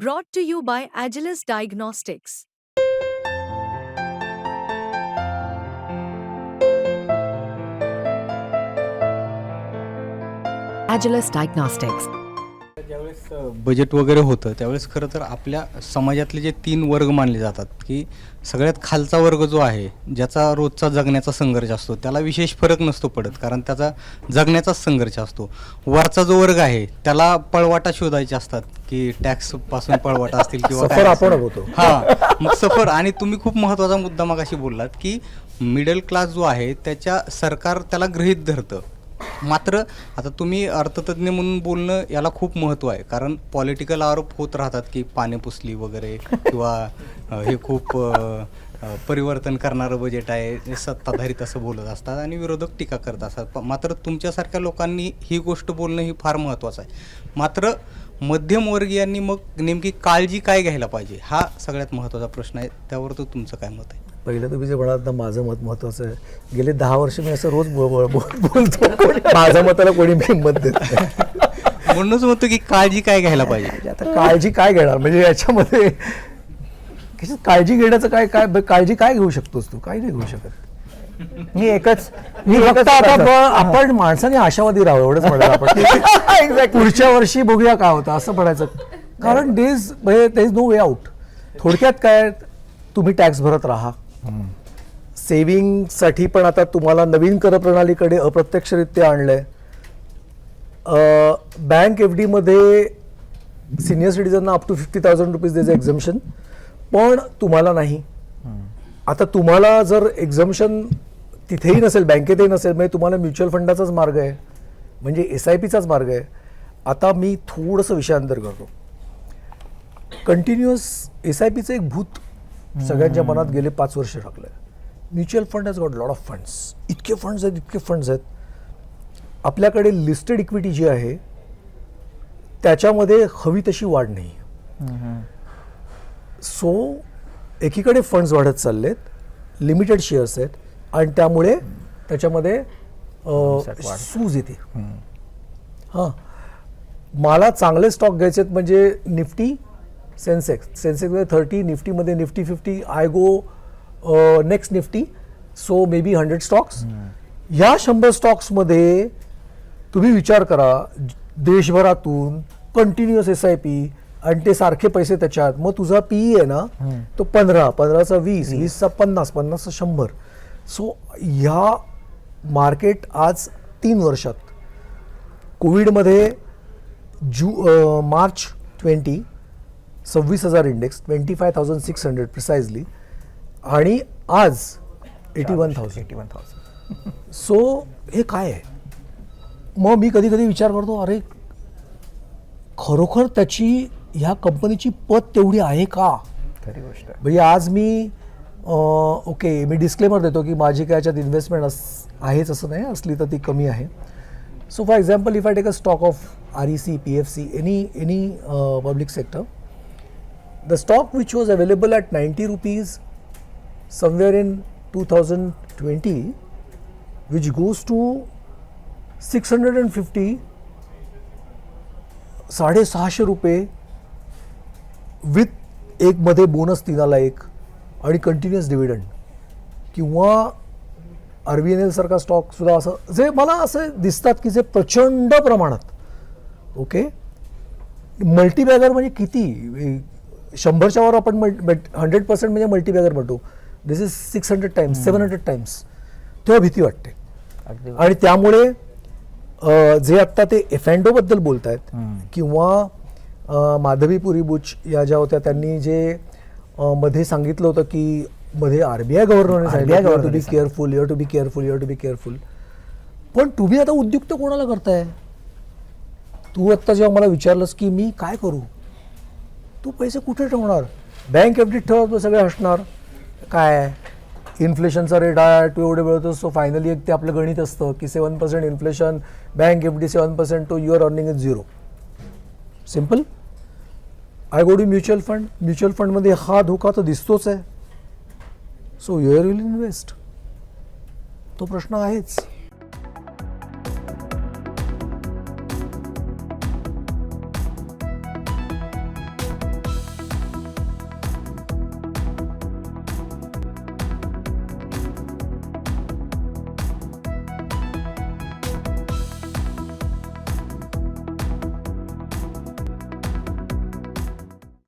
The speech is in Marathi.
Brought to you by Agilus Diagnostics. Agilus Diagnostics. ज्यावेळेस बजेट वगैरे होतं त्यावेळेस खरं तर आपल्या समाजातले जे तीन वर्ग मानले जातात की सगळ्यात खालचा वर्ग जो आहे ज्याचा रोजचा जगण्याचा संघर्ष असतो त्याला विशेष फरक नसतो पडत कारण त्याचा जगण्याचाच संघर्ष असतो वरचा जो वर्ग आहे त्याला पळवाटा शोधायचे असतात की टॅक्सपासून पळवाटा असतील किंवा सफर काय आपण असेल. होतो. हा मग सफर. आणि तुम्ही खूप महत्त्वाचा मुद्दा मगाशी बोललात की मिडल क्लास जो आहे त्याच्या सरकार त्याला गृहीत धरतं. मात्र आता तुम्ही अर्थतज्ञ म्हणून बोलणं याला खूप महत्त्व आहे. कारण पॉलिटिकल आरोप होत राहतात की पाने पुसली वगैरे किंवा अ, हे खूप अ, अ, परिवर्तन करणारं बजेट आहे हे सत्ताधारी तसं बोलत असतात आणि विरोधक टीका करत असतात. प- मात्र तुमच्यासारख्या लोकांनी ही गोष्ट बोलणं ही फार महत्त्वाचं आहे. मात्र मध्यमवर्गीयांनी मग नेमकी काळजी काय घ्यायला पाहिजे? हा सगळ्यात महत्त्वाचा प्रश्न आहे. त्यावर तो तुमचं काय मत आहे? पहिलं तुम्ही जे म्हणाल ना माझं मत महत्वाचं आहे. गेले दहा वर्ष मी असं रोज बोल- बोल- बोल- बोलतो. माझ्या मताला कोणी किंमत देत नाही. म्हणूनच म्हणतो की काळजी काय घ्यायला पाहिजे? म्हणजे आता काळजी काय घेणार? म्हणजे याच्यामध्ये काळजी घेण्याचं काय काय ब- काळजी काय घेऊ शकतोस तू? काही नाही घेऊ शकत. मी एकच मी फक्त आता ब- आपण माणसाने आशावादी राहावं एवढंच म्हणाल आपण. पुढच्या वर्षी बघूया काय होतं असं म्हणायचं. कारण डेज म्हणजे इज नो वे आउट थोडक्यात काय तुम्ही टॅक्स भरत राहा. सेव्हिंगसाठी पण आता तुम्हाला नवीन कर प्रणालीकडे अप्रत्यक्षरित्या आणलंय. बँक एफ डीमध्ये senior सिटीजनना up to fifty thousand rupees द्यायचं एक्झम्शन पण तुम्हाला नाही. आता तुम्हाला जर एक्झम्शन तिथेही नसेल बँकेतही नसेल म्हणजे तुम्हाला म्युच्युअल फंडाचाच मार्ग आहे. म्हणजे एस आय पीचाच मार्ग आहे. आता मी थोडंसं विषयांतर करतो. कंटिन्युअस एस आय पीचं एक भूत सगळ्यांच्या मनात गेले पाच वर्ष टाकलं mutual fund has got lot of funds इतके फंड्स आहेत इतके फंड्स आहेत. आपल्याकडे लिस्टेड इक्विटी जी आहे त्याच्यामध्ये हवी तशी वाढ नाही. सो एकीकडे फंड्स वाढत चाललेत. लिमिटेड शेअर्स आहेत. आणि त्यामुळे त्याच्यामध्ये सूज येते. हां. मला चांगले स्टॉक घ्यायचे आहेत म्हणजे निफ्टी सेन्सेक्स. सेन्सेक्समध्ये थर्टी निफ्टीमध्ये Nifty fifty I go next Nifty. So may be hundred stocks. ह्या शंभर स्टॉक्समध्ये तुम्ही विचार करा देशभरातून कंटिन्युअस एस आय पी आणि ते सारखे पैसे त्याच्यात. मग तुझा पीई आहे ना तो पंधरा पंधराचा वीस. वीसचा पन्नास पन्नासचा शंभर. सो ह्या मार्केट आज तीन वर्षात. कोविडमध्ये जू मार्च ट्वेंटी सव्वीस हजार index twenty five thousand six hundred precisely आणि आज eighty one thousand eighty one thousand so हे काय आहे? मग मी कधी कधी विचार करतो अरे खरोखर त्याची ह्या कंपनीची पत तेवढी आहे का? खरी गोष्ट म्हणजे आज मी ओके मी डिस्क्लेमर देतो की माझी काय याच्यात इन्व्हेस्टमेंट अस आहेच असं नाही. असली तर ती कमी आहे. So for example if I take a stock of R E C P F C any any public sector the stock which was available at ninety rupees somewhere in two thousand twenty which goes to six hundred and fifty साडेसहाशे रुपये विथ एकमध्ये बोनस तिनाला एक आणि कंटिन्युअस डिव्हिडंड किंवा आर बी एन एल सारखा स्टॉक सुद्धा असं जे मला असे दिसतात की जे प्रचंड प्रमाणात ओके मल्टीबॅगर म्हणजे किती? शंभरच्या वर आपण हंड्रेड पर्सेंट म्हणजे मल्टीबॅगर म्हणतो. This is six hundred times seven hundred times तेव्हा भीती वाटते. आणि त्यामुळे जे आत्ता ते एफेंडो बद्दल बोलत आहेत किंवा माधवी पुरीबुच या ज्या होत्या त्यांनी जे मध्ये सांगितलं होतं की मध्ये आरबीआय गव्हर्नरने सांगितलं to be careful your to be careful your to be careful पण तुम्ही आता उद्युक्त कोणाला करताय? तू आत्ता जेव्हा मला विचारलंस की मी काय करू? तू पैसे कुठे ठेवणार? बँक एफ डी ठेव तो सगळे हसणार. काय? इन्फ्लेशनचा रेट आहे तू एवढे वेळ सो फायनली एक ते आपलं गणित असतं की seven percent inflation bank F D seven percent to your earning is zero simple I go to mutual fund mutual फंडमध्ये हा धोका तर दिसतोच आहे. सो युअर विल इन्व्हेस्ट तो प्रश्न आहेच.